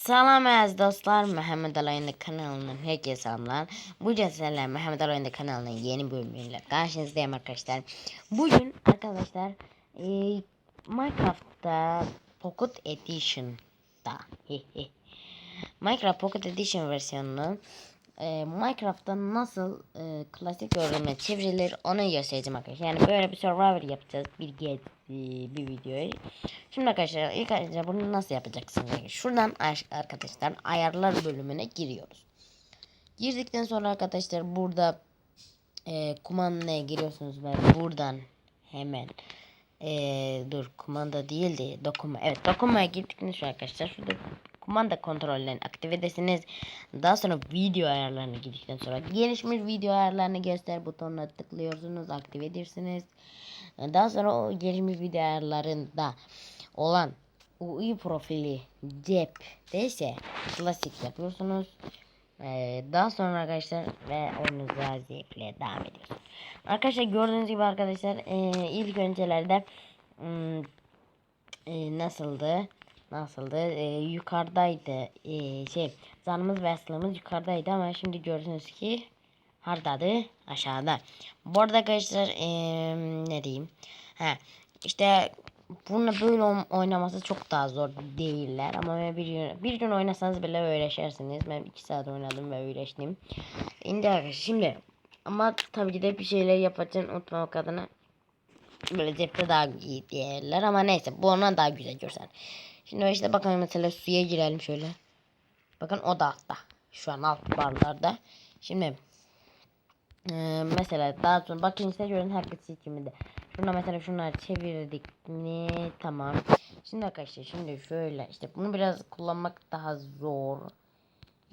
Salam əziz dostlar, Mehmet Alayında kanalının herkese selamlar. Bu sizlerle Mehmet Alayında kanalının yeni bölümüyle karşınızdayım arkadaşlar. Bugün arkadaşlar e, Minecraft'ta Pocket Edition'da Minecraft Pocket Edition versiyonunu e, Minecraft'ta nasıl e, klasik öğrenme çevrilir onu göstereceğim arkadaşlar. Yani böyle bir survivor yapacağız bir get bir videoyu. Şimdi arkadaşlar ilk önce bunu nasıl yapacaksınız? Şuradan arkadaşlar ayarlar bölümüne giriyoruz. Girdikten sonra arkadaşlar burada e, kumandaya giriyorsunuz ve buradan hemen e, dur kumanda değil de dokuma evet dokumaya girdikten sonra arkadaşlar şurada kumanda kontrollerini aktive edesiniz. Daha sonra video ayarlarına girdikten sonra gelişmiş video ayarlarını göster butonuna tıklıyorsunuz aktive edersiniz. Daha sonra o gelişmiş video ayarlarında olan UI profili cep ise klasik yapıyorsunuz. Ee, daha sonra arkadaşlar ve oyununuza zevkle devam ediyorsunuz. Arkadaşlar gördüğünüz gibi arkadaşlar e, ilk öncelerde hmm, e, nasıldı? Nasıldı? E, yukarıdaydı. E, şey zanımız ve aslımız yukarıdaydı ama şimdi gördüğünüz ki hardadı aşağıda. Bu arada arkadaşlar e, ne diyeyim? Ha, işte bununla böyle oynaması çok daha zor değiller ama bir gün, bir gün oynasanız bile öğreşersiniz. Ben iki saat oynadım ve öğreştim. Şimdi şimdi ama tabii ki de bir şeyler yapacağım unutmamak adına böyle cepte daha iyi diyorlar ama neyse bu ona daha güzel görsen. Şimdi işte bakın mesela suya girelim şöyle. Bakın o da altta. Şu an alt barlarda. Şimdi ee, mesela daha sonra bakın işte görün herkes seçiminde. Şuna mesela şunları çevirdik mi? Tamam. Şimdi arkadaşlar şimdi şöyle işte bunu biraz kullanmak daha zor.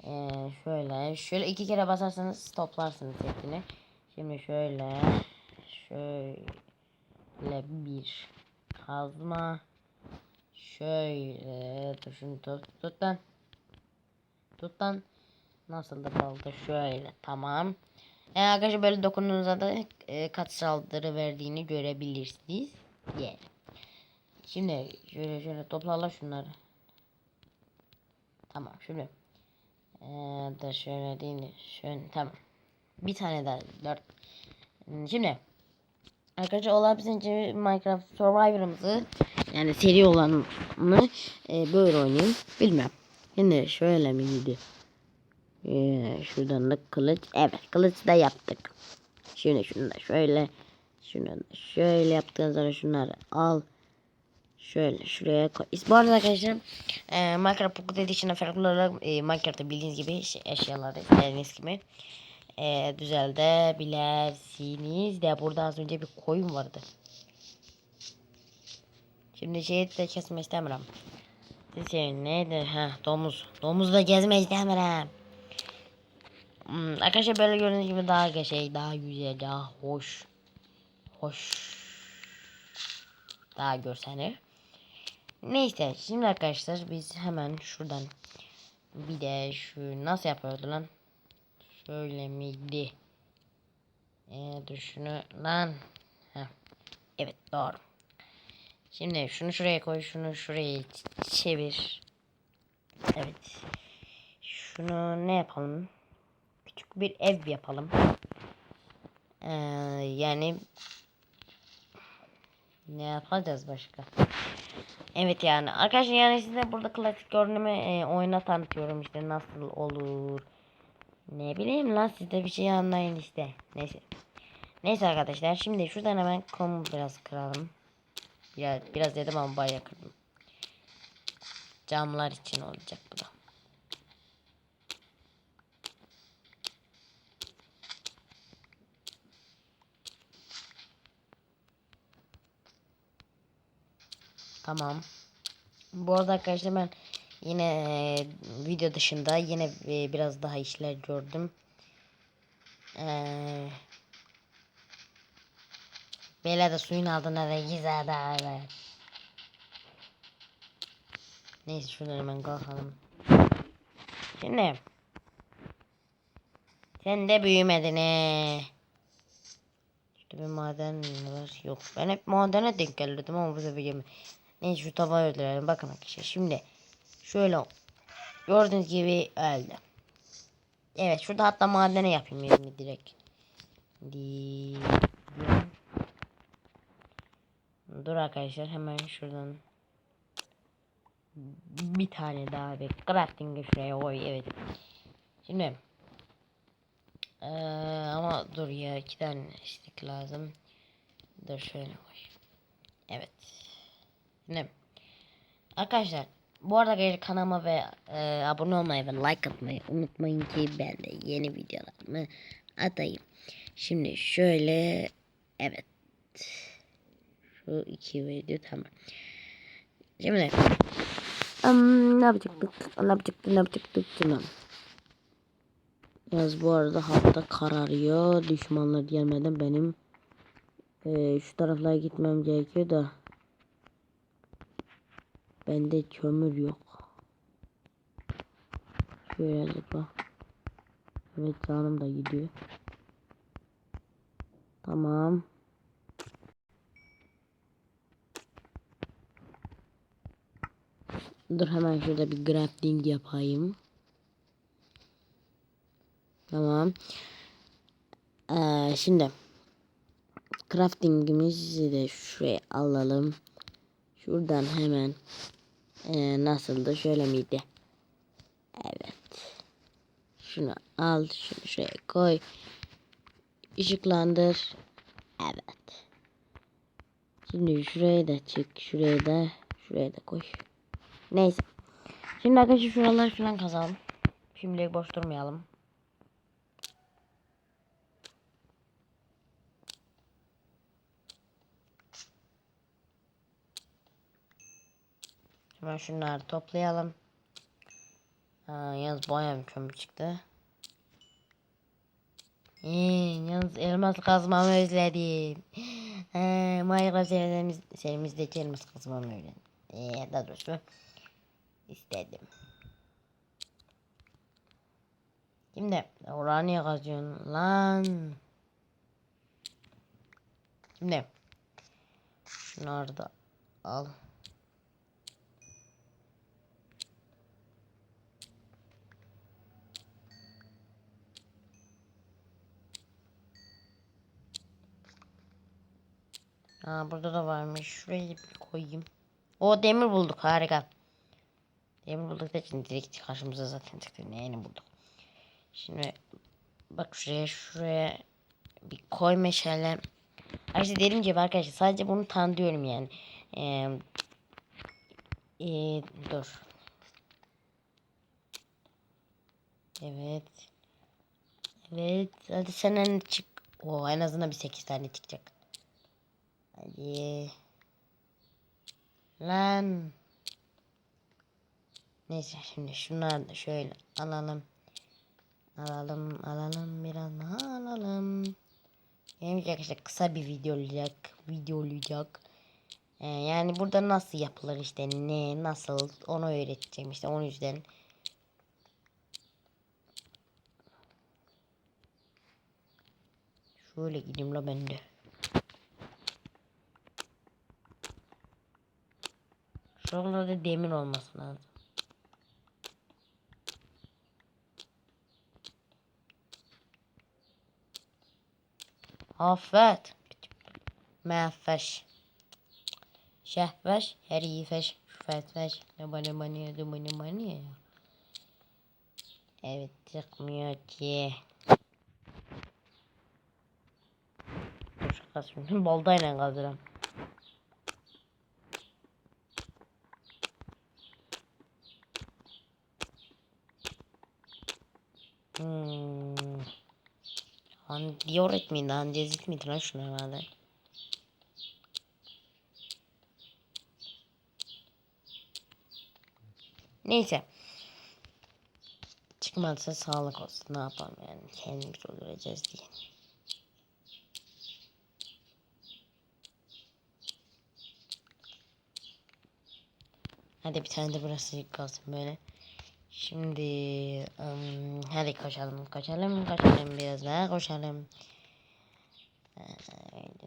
Ee, şöyle şöyle iki kere basarsanız stoplarsınız hepsini. Şimdi şöyle şöyle bir kazma şöyle dur şunu tut tut lan tut lan nasıl da kaldı şöyle tamam e, arkadaşlar böyle dokunduğunuzda da e, kat saldırı verdiğini görebilirsiniz. Yeah. Şimdi şöyle şöyle toplarla şunları. Tamam şöyle. Ee, da şöyle değil? Şöyle tamam. Bir tane daha dört. Şimdi arkadaşlar olabildiğince Minecraft Survivor'ımızı yani seri olanını e, böyle oynayayım. Bilmem. Şimdi şöyle miydi? Ee, şuradan da kılıç. Evet kılıç da yaptık. Şimdi şunu da şöyle. Şunu da şöyle yaptıktan sonra şunları al. Şöyle şuraya koy. Bu arada arkadaşlar e, Minecraft Pocket Edition'a farklı olarak e, Minecraft'ta bildiğiniz gibi şey, eşyaları istediğiniz gibi e, düzeltebilirsiniz. De burada az önce bir koyun vardı. Şimdi şeyi de kesme istemiyorum. Şey neydi? Ha domuz. Domuzla gezme istemiyorum. Hmm, arkadaşlar böyle gördüğünüz gibi daha şey daha güzel daha hoş hoş daha görseli. Neyse şimdi arkadaşlar biz hemen şuradan bir de şu nasıl yapıyordu lan? Şöyle miydi? Ee, şunu lan. Heh. Evet doğru. Şimdi şunu şuraya koy şunu şuraya çevir. Evet. Şunu ne yapalım? küçük bir ev yapalım. Ee, yani ne yapacağız başka? Evet yani arkadaşlar yani size burada klasik görünümü e, oyuna tanıtıyorum işte nasıl olur. Ne bileyim lan siz de bir şey anlayın işte. Neyse. Neyse arkadaşlar şimdi şuradan hemen komu biraz kıralım. Ya biraz dedim ama bayağı kırdım. Camlar için olacak bu da. Tamam. Bu arada arkadaşlar ben yine e, video dışında yine e, biraz daha işler gördüm. Eee Böyle de suyun altına da güzel abi. Neyse şuradan hemen kalkalım. Şimdi. Sen de büyümedin he. İşte bir maden var. Yok ben hep madene denk geldim ama bu sefer yemedim. Neyse şu tabağı öldürelim. Bakın arkadaşlar şimdi şöyle Gördüğünüz gibi öldü. Evet şurada hatta madene yapayım yerini direkt. Di- Dur arkadaşlar hemen şuradan bir tane daha bir crafting'i şuraya koy evet. Şimdi eee, ama dur ya iki tane stick lazım. Dur şöyle koy. Evet. Şimdi arkadaşlar bu arada kanalıma ve e, abone olmayı ve like atmayı unutmayın ki ben de yeni videolarımı atayım. Şimdi şöyle evet. Şu iki video tamam. Şimdi um, ne yapacaktık? Ne yapacaktık? Ne yapacaktık? Tamam. Yaz bu arada hafta kararıyor. Düşmanlar gelmeden benim e, şu taraflara gitmem gerekiyor da bende kömür yok. Şöyle acaba. Evet canım da gidiyor. Tamam. Dur hemen şurada bir crafting yapayım. Tamam. Ee, şimdi craftingimizi de şuraya alalım. Şuradan hemen ee, nasıldı? Şöyle miydi? Evet. Şunu al. Şunu şuraya koy. Işıklandır. Evet. Şimdi şuraya da çık. Şuraya da şuraya da koy. Neyse. Şimdi arkadaşlar şuraları falan kazalım. Şimdilik boş durmayalım. Hemen şunları toplayalım. Ha, yalnız bayağı bir kömür çıktı. Ee, yalnız elmas kazmamı özledim. Minecraft serimiz, serimizdeki elmas kazmamı özledim. Ee, daha doğrusu istedim. Şimdi oraya niye kazıyorsun lan? Şimdi şunları da al. Aa, burada da varmış. Şuraya bir koyayım. O demir bulduk. Harika. Demir bulduk da şimdi direkt karşımıza zaten çıktı. Neyini bulduk. Şimdi bak şuraya şuraya bir koy meşale. İşte dediğim gibi arkadaşlar sadece bunu tanıyorum yani. Ee, ee, dur. Evet. Evet. Hadi senden çık. O en azından bir 8 tane çıkacak. Hadi. Lan. Neyse şimdi şunları da şöyle alalım. Alalım alalım biraz daha alalım. Benim arkadaşlar kısa bir video olacak. Video olacak. Ee, yani burada nasıl yapılır işte ne nasıl onu öğreteceğim işte onun yüzden. Şöyle gideyim la ben de. Şuralarda demir olması lazım. Affet. Mehveş. Şehveş. Herifeş. Şüfetveş. Da bana bana ya. Evet çıkmıyor ki. Dur kasım. Baldayla kazıram. Hmm. Han diyor etmeyin lan cezit miydi lan şunu herhalde. Neyse. Çıkmazsa sağlık olsun. Ne yapalım yani. Kendimiz öldüreceğiz diye. Hadi bir tane de burası kalsın böyle. Şimdi um, hadi koşalım, koşalım, koşalım biraz daha koşalım. Ee,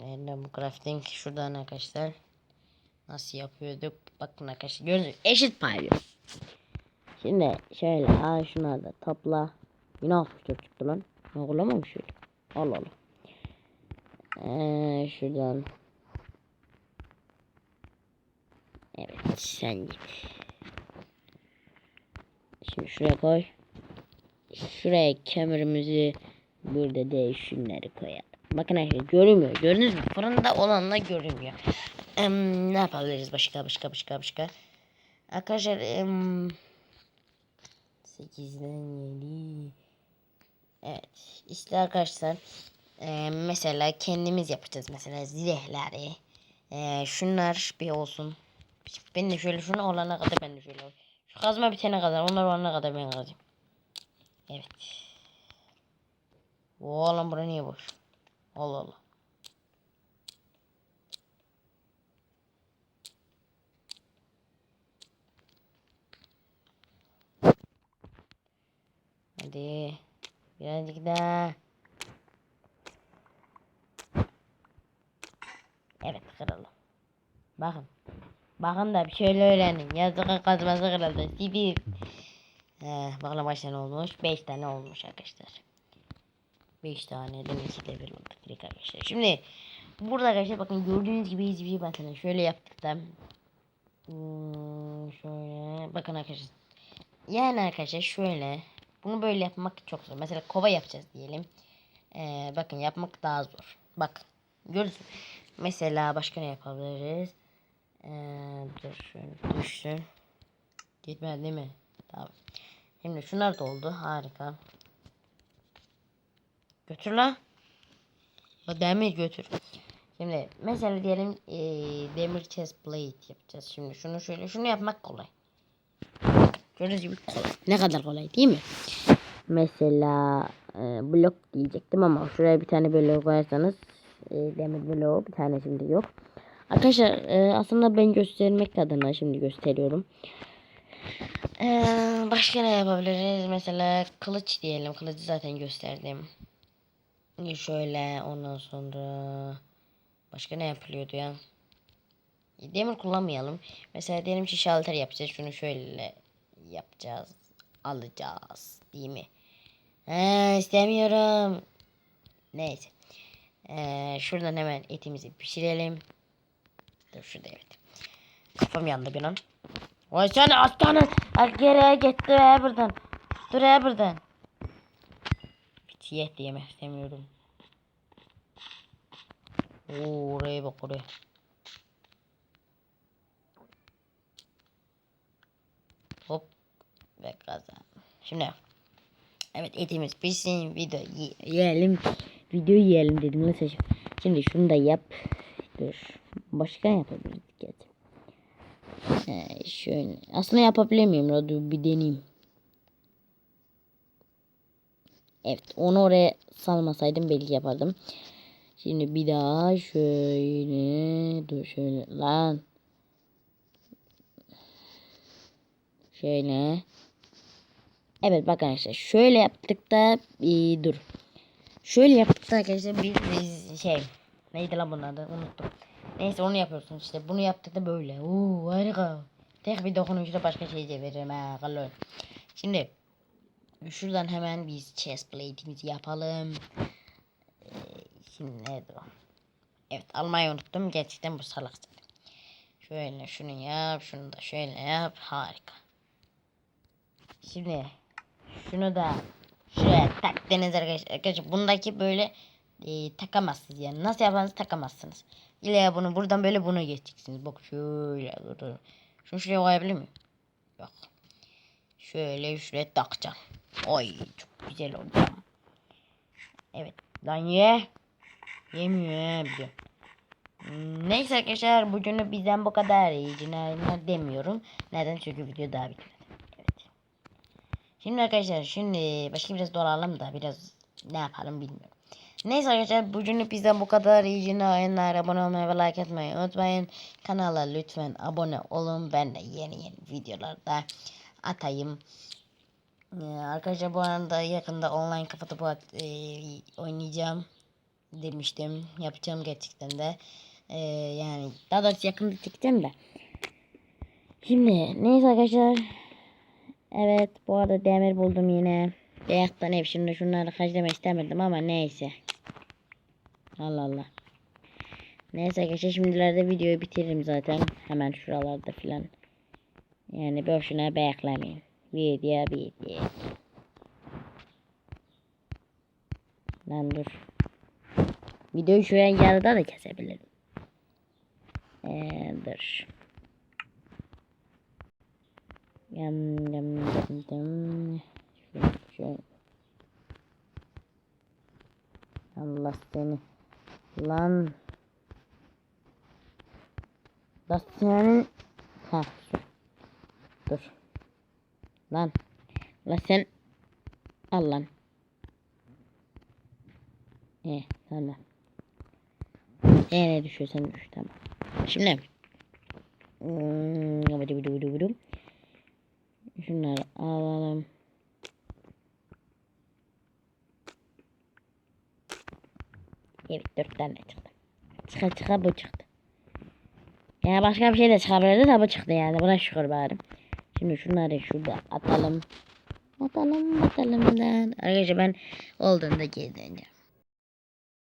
Random crafting şuradan arkadaşlar. Nasıl yapıyorduk? Bakın arkadaşlar gördünüz eşit pay. Şimdi şöyle ha şunları da topla. Yine 64 çıktı lan. Ne kullanmamış öyle. Allah Allah. Ee, şuradan. Evet sen git. Şuraya koy. Şuraya kömürümüzü burada de şunları koyalım. Bakın arkadaşlar görünmüyor. Gördünüz mü? Fırında olanla görünmüyor. Em, ne yapabiliriz başka başka başka başka? Arkadaşlar em, 8'den 7 Evet işte arkadaşlar e, mesela kendimiz yapacağız mesela zilehleri e, şunlar bir olsun ben de şöyle şunu olana kadar ben de şöyle şu kazma bitene kadar onlar olana kadar ben kazayım evet oğlum bura niye boş Allah Allah Hadi. Birazcık daha. Evet kıralım. Bakın. Bakın da bir şöyle öğrenin. Yazdığı kazması kırıldı. Sivir. Ee, bakalım kaç tane olmuş. 5 tane olmuş arkadaşlar. 5 tane demek ki de bir oldu direkt arkadaşlar. Şimdi burada arkadaşlar bakın gördüğünüz gibi hiçbir şey bakın. Şöyle yaptık da. Hmm, şöyle bakın arkadaşlar. Yani arkadaşlar şöyle bunu böyle yapmak çok zor. Mesela kova yapacağız diyelim. Ee, bakın yapmak daha zor. Bak. Görürsün. Mesela başka ne yapabiliriz? Ee, dur şöyle düşsün. Gitmedi mi? Tamam. Şimdi şunlar da oldu. Harika. Götür la. O demir götür. Şimdi mesela diyelim ee, demir chest plate yapacağız. Şimdi şunu şöyle şunu yapmak kolay. Gördüğünüz gibi kolay. Ne kadar kolay değil mi? Mesela e, blok diyecektim ama şuraya bir tane blok koyarsanız e, demir bloğu bir tane şimdi yok. Arkadaşlar e, aslında ben göstermek adına şimdi gösteriyorum. E, başka ne yapabiliriz? Mesela kılıç diyelim. Kılıcı zaten gösterdim. Şöyle ondan sonra başka ne yapılıyordu ya? Demir kullanmayalım. Mesela diyelim ki şalter yapacağız. Şunu şöyle yapacağız. Alacağız. Değil mi? He, istemiyorum. Neyse. Ee, şuradan hemen etimizi pişirelim. Dur şurada evet. Kafam yandı bir an. Vay sen aslanım. Geriye gitti be buradan. Dur buradan. Bitiyet yemek istemiyorum. Oo, oraya bak oraya. Hop ve kazan. Şimdi evet etimiz pişsin video yi- yiyelim. Video yiyelim dedim nasıl? Şimdi şunu da yap. Dur. Başka yapabiliriz gerçi. Ee, şöyle. Aslında yapabilir miyim? Dur bir deneyeyim. Evet onu oraya salmasaydım belki yapardım. Şimdi bir daha şöyle dur şöyle lan. Şöyle. Evet bak arkadaşlar şöyle yaptık da ee, dur. Şöyle yaptık da arkadaşlar bir, bir şey neydi lan bunun adı unuttum. Neyse onu yapıyorsun işte bunu yaptık da böyle. Oo harika. Tek bir dokunuşla başka şey de veririm ha kalın. Şimdi şuradan hemen biz chest plate'imizi yapalım. Ee, şimdi nerede o? Evet almayı unuttum. Gerçekten bu salak. Şöyle şunu yap. Şunu da şöyle yap. Harika. Şimdi şunu da şuraya taktınız arkadaşlar. Arkadaşlar bundaki böyle e, takamazsınız yani. Nasıl yaparsanız takamazsınız. İlla bunu buradan böyle bunu geçeceksiniz. Bak şöyle dur. Şunu şuraya koyabilir miyim? Yok. Şöyle şuraya takacağım. Oy çok güzel oldu. Evet. Lan ye. Yemiyor bir Neyse arkadaşlar bugünü bizden bu kadar iyi cinayetler demiyorum. Neden? Çünkü video daha bitmedi. Evet. Şimdi arkadaşlar şimdi başka biraz dolanalım da biraz ne yapalım bilmiyorum. Neyse arkadaşlar bugünlük bizden bu kadar. İyi cinayetler abone olmayı ve like atmayı unutmayın. Kanala lütfen abone olun. Ben de yeni yeni videolarda atayım. Ee, arkadaşlar bu arada yakında online at- e, oynayacağım demiştim. Yapacağım gerçekten de. Ee, yani daha doğrusu yakında çekeceğim de. Şimdi neyse arkadaşlar. Evet bu arada demir buldum yine. Beyazdan ev şimdi şunları harcamak istemedim ama neyse. Allah Allah. Neyse arkadaşlar şimdilerde videoyu bitiririm zaten. Hemen şuralarda filan. Yani boşuna beklemeyin. Video bitti. Lan dur. Videoyu şuraya yarıda da kesebilirim. Ee, dur. Yam yam yam yam. Şu. Allah seni. Lan. Lan. Ha. Dur. Lan. Lan sen. Al lan. Eh tamam. Nereye düşüyorsan düş tamam. Şimdi. Hmm. Şunları alalım. Evet dört tane çıktı. Çıka çıka bu çıktı. Yani başka bir şey de çıkabilirdi de bu çıktı yani. Buna şükür bari. Şimdi şunları şurada atalım. Atalım atalım. Arkadaşlar ben olduğunda geri döneceğim.